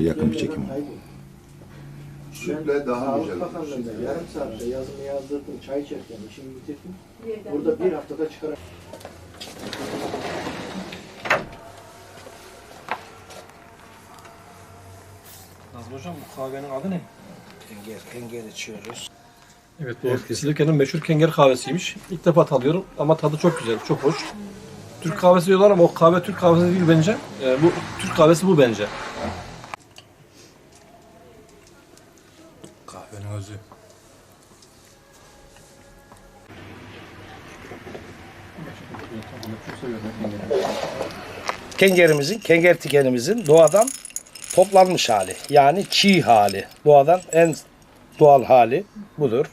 Yakın bir çekim. Sütle daha Sağlık güzel. Bakanlığı'nda yarım saatte yazımı yazdırdım, çay içerken işimi bitirdim. Burada bir haftada çıkar. Nazım Hocam bu kahvenin adı ne? Kenger, kenger içiyoruz. Evet bu Silifke'nin meşhur kenger kahvesiymiş. İlk defa tadıyorum ama tadı çok güzel, çok hoş. Türk kahvesi diyorlar ama o kahve Türk kahvesi değil bence. Ee, bu Türk kahvesi bu bence. Kengerimizin, kenger tikenimizin doğadan toplanmış hali. Yani çiğ hali. Doğadan en doğal hali budur.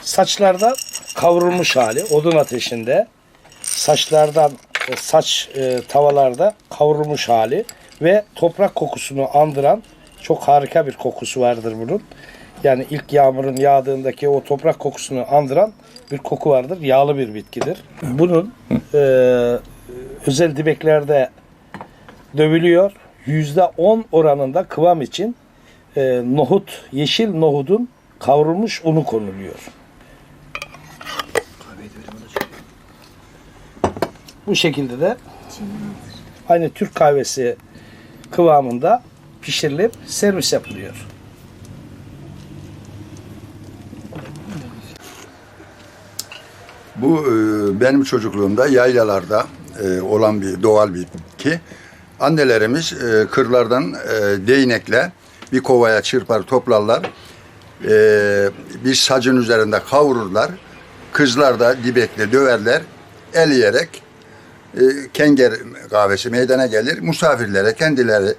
Saçlarda kavrulmuş hali odun ateşinde. Saçlardan e, saç e, tavalarda kavrulmuş hali ve toprak kokusunu andıran çok harika bir kokusu vardır bunun. Yani ilk yağmurun yağdığındaki o toprak kokusunu andıran bir koku vardır. Yağlı bir bitkidir. Bunun e, özel dibeklerde dövülüyor. Yüzde on oranında kıvam için e, nohut, yeşil nohudun kavrulmuş unu konuluyor. Bu şekilde de aynı Türk kahvesi kıvamında pişirilip servis yapılıyor. Bu e, benim çocukluğumda yaylalarda e, olan bir doğal bir bitki. Annelerimiz e, kırlardan e, değnekle bir kovaya çırpar toplarlar. E, bir sacın üzerinde kavururlar. Kızlar da dibekle döverler. Eleyerek e, kenger kahvesi meydana gelir. Misafirlere kendileri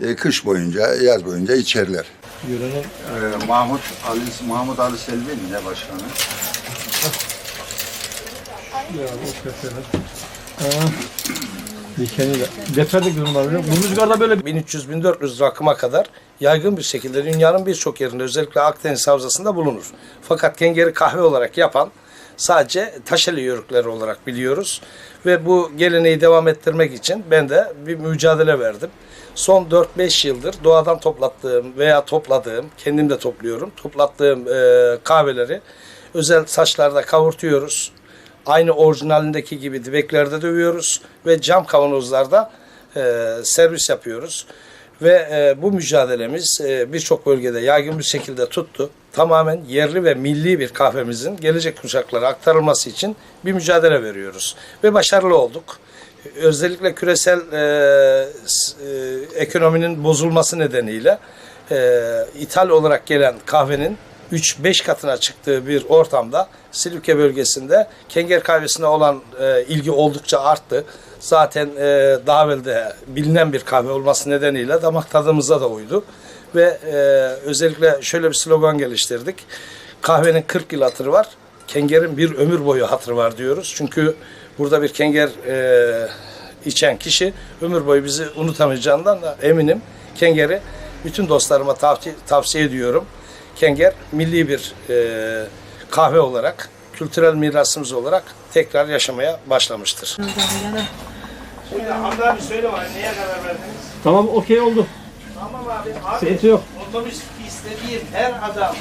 e, kış boyunca, yaz boyunca içerler. Yörenin Mahmut Ali Mahmut Ali Selvi mi ne başkanı? ya o köşeler. Aa, Dikeni de. Getirdik biz bunları. Bu rüzgarda böyle 1300-1400 rakıma kadar yaygın bir şekilde dünyanın birçok yerinde özellikle Akdeniz Havzası'nda bulunur. Fakat kengeri kahve olarak yapan sadece Taşeli yörükleri olarak biliyoruz. Ve bu geleneği devam ettirmek için ben de bir mücadele verdim. Son 4-5 yıldır doğadan toplattığım veya topladığım, kendim de topluyorum, toplattığım e, kahveleri özel saçlarda kavurtuyoruz. Aynı orijinalindeki gibi dibeklerde dövüyoruz ve cam kavanozlarda e, servis yapıyoruz. Ve e, bu mücadelemiz e, birçok bölgede yaygın bir şekilde tuttu. Tamamen yerli ve milli bir kahvemizin gelecek kuşaklara aktarılması için bir mücadele veriyoruz. Ve başarılı olduk. Özellikle küresel e, e, ekonominin bozulması nedeniyle e, ithal olarak gelen kahvenin 3-5 katına çıktığı bir ortamda Silifke bölgesinde kenger kahvesine olan e, ilgi oldukça arttı. Zaten e, daha evvel de bilinen bir kahve olması nedeniyle damak tadımıza da uydu. Ve e, özellikle şöyle bir slogan geliştirdik. Kahvenin 40 yıl hatırı var, kengerin bir ömür boyu hatırı var diyoruz. Çünkü burada bir kenger e, içen kişi ömür boyu bizi unutamayacağından da eminim. Kengeri bütün dostlarıma tavsiye, tavsiye ediyorum. Kenger milli bir e, kahve olarak, kültürel mirasımız olarak tekrar yaşamaya başlamıştır. Şimdi Hamdi abi söyle bana neye karar verdiniz? tamam okey oldu. Tamam abi. Sıkıntı yok. Otobüs istediğim her adam